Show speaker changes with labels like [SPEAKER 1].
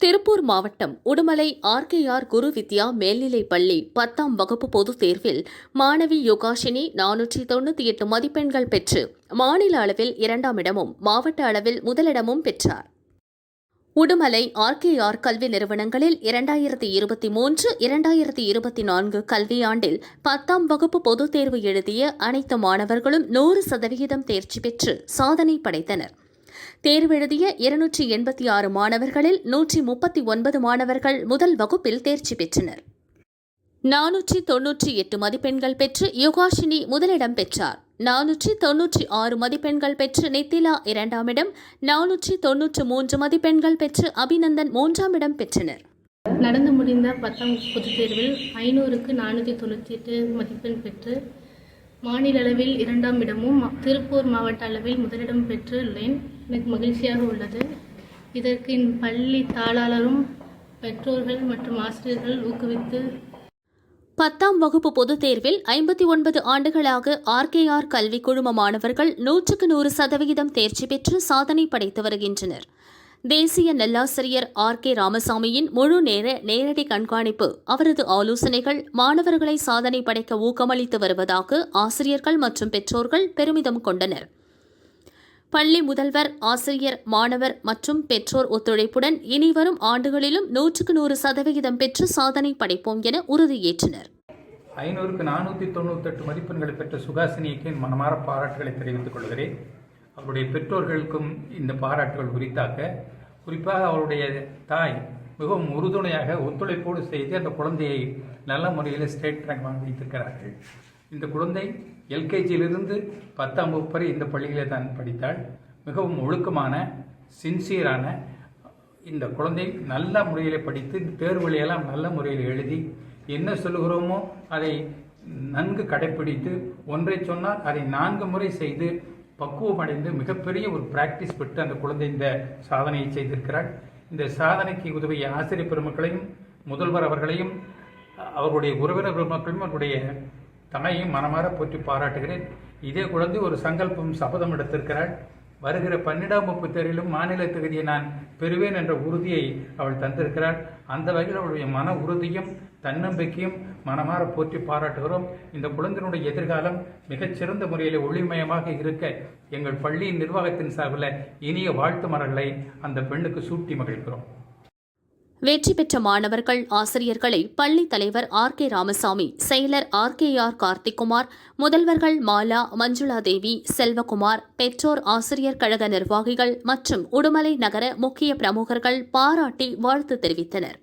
[SPEAKER 1] திருப்பூர் மாவட்டம் உடுமலை ஆர்கேஆர் குரு வித்யா மேல்நிலைப் பள்ளி பத்தாம் வகுப்பு பொதுத் தேர்வில் மாணவி யோகாஷினி நானூற்றி தொண்ணூற்றி எட்டு மதிப்பெண்கள் பெற்று மாநில அளவில் இரண்டாம் இடமும் மாவட்ட அளவில் முதலிடமும் பெற்றார். உடுமலை ஆர்கேஆர் கல்வி நிறுவனங்களில் இரண்டாயிரத்தி இருபத்தி மூன்று இரண்டாயிரத்தி இருபத்தி நான்கு கல்வியாண்டில் பத்தாம் வகுப்பு பொதுத் தேர்வு எழுதிய அனைத்து மாணவர்களும் நூறு சதவிகிதம் தேர்ச்சி பெற்று சாதனை படைத்தனர். தேர்வெழுதிய இருநூற்றி எண்பத்தி ஆறு மாணவர்களில் நூற்றி முப்பத்தி ஒன்பது மாணவர்கள் முதல் வகுப்பில் தேர்ச்சி பெற்றனர். நானூற்றி தொன்னூற்றி எட்டு மதிப்பெண்கள் பெற்று யுகாஷினி முதலிடம் பெற்றார். நானூற்றி தொன்னூற்றி ஆறு மதிப்பெண்கள் பெற்று நித்திலா இரண்டாம் இடம். நானூற்றி தொன்னூற்று மூன்று மதிப்பெண்கள் பெற்று அபிநந்தன் மூன்றாம் இடம் பெற்றனர்.
[SPEAKER 2] நடந்து முடிந்த பத்தாம் பொதுத் தேர்வில் ஐநூறுக்கு நானூற்றி தொண்ணூற்றி எட்டு மதிப்பெண் பெற்று மாநில அளவில் இரண்டாம் இடமும் திருப்பூர் மாவட்ட அளவில் முதலிடம் பெற்றுள்ளேன். எனக்கு மகிழ்ச்சியாக உள்ளது. இதற்கு என் பள்ளி தாளாளரும் பெற்றோர்கள் மற்றும் ஆசிரியர்கள் ஊக்குவித்து
[SPEAKER 1] பத்தாம் வகுப்பு பொதுத் தேர்வில் ஐம்பத்தி ஒன்பது ஆண்டுகளாக ஆர்கேஆர் கல்வி குழும மாணவர்கள் நூற்றுக்கு நூறு சதவிகிதம் தேர்ச்சி பெற்று சாதனை படைத்து வருகின்றனர். தேசிய நல்லாசிரியர் ஆர் கே ராமசாமியின் முழு நேர நேரடி கண்காணிப்பு அவரது ஆலோசனைகள் மாணவர்களை சாதனை படைக்க ஊக்கமளித்து வருவதாக ஆசிரியர்கள் மற்றும் பெற்றோர்கள் பெருமிதம் கொண்டனர். பள்ளி முதல்வர் ஆசிரியர் மாணவர் மற்றும் பெற்றோர் ஒத்துழைப்புடன் இனிவரும் ஆண்டுகளிலும் நூற்றுக்கு நூறு சதவிகிதம் பெற்று சாதனை படைப்போம் என உறுதியேற்றனர்.
[SPEAKER 3] ஐநூறுக்கு நானூற்றி தொண்ணூத்தெட்டு மதிப்பெண்களை பெற்ற சுகாசினிக்கு என் மனமார பாராட்டுகளை தெரிவித்துக் கொள்கிறேன். அவருடைய பெற்றோர்களுக்கும் இந்த பாராட்டுகள் உரித்தாக்க குறிப்பாக அவருடைய தாய் மிகவும் உறுதுணையாக ஒத்துழைப்போடு செய்து அந்த குழந்தையை நல்ல முறையில் ஸ்டேட் ரேங்க் வாங்கி வைத்திருக்கிறார்கள். இந்த குழந்தை எல்கேஜியிலிருந்து பத்தாம் வகுப்பு வரை இந்த பள்ளியிலே தான் படித்தாள். மிகவும் ஒழுக்கமான சின்சியரான இந்த குழந்தை நல்ல முறையில் படித்து தேர்வுகளையெல்லாம் நல்ல முறையில் எழுதி என்ன சொல்லுகிறோமோ அதை நன்கு கடைப்பிடித்து ஒன்றை சொன்னால் அதை நான்கு முறை செய்து பக்குவமடைந்து மிகப்பெரிய ஒரு பிராக்டிஸ் பெற்று அந்த குழந்தை இந்த சாதனையை செய்திருக்கிறாள். இந்த சாதனைக்கு உதவிய ஆசிரியர் பெருமக்களையும் முதல்வர் அவர்களையும் அவர்களுடைய உறவினர் பெருமக்களையும் அவருடைய தாயையும் மனமார போற்றி பாராட்டுகிறேன். இதே குழந்தை ஒரு சங்கல்பம் சபதம் எடுத்திருக்கிறாள். வருகிற பன்னெண்டாம் வகுப்பு தேர்விலும் மாநில தகுதியை நான் பெறுவேன் என்ற உறுதியை அவள் தந்திருக்கிறாள். அந்த வகையில் அவளுடைய மன உறுதியும் தன்னம்பிக்கையும் மனமாற போற்றி பாராட்டுகிறோம். இந்த குழந்தையினுடைய எதிர்காலம் மிகச்சிறந்த முறையில் ஒளிமயமாக இருக்க எங்கள் பள்ளியின் நிர்வாகத்தின் சார்பில் இனிய வாழ்த்து மரங்களை அந்த பெண்ணுக்கு சூட்டி மகிழ்கிறோம்.
[SPEAKER 1] வெற்றி பெற்ற மாணவர்கள் ஆசிரியர்களை பள்ளி தலைவர் ஆர் கே ராமசாமி செயலர் ஆர் கே ஆர் கார்த்திக்குமார் முதல்வர்கள் மாலா மஞ்சுளா தேவி செல்வகுமார் பெற்றோர் ஆசிரியர் கழக நிர்வாகிகள் மற்றும் உடுமலை நகர முக்கிய பிரமுகர்கள் பாராட்டி வாழ்த்து தெரிவித்தனர்.